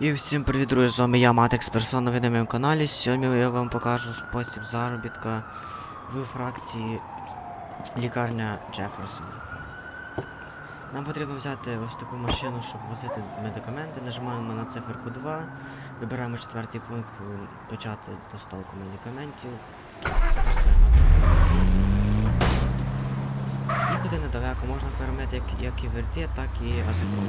І всім привіт, друзі, з вами я, Матекс Персона, ви на моєму каналі. Сьогодні я вам покажу спосіб заробітка в фракції лікарня Джеферсон. Нам потрібно взяти ось таку машину, щоб возити медикаменти. Нажимаємо на циферку 2, вибираємо четвертий пункт почати доставку медикаментів. Їхати недалеко, можна фермити як, як і верті, так і азикон.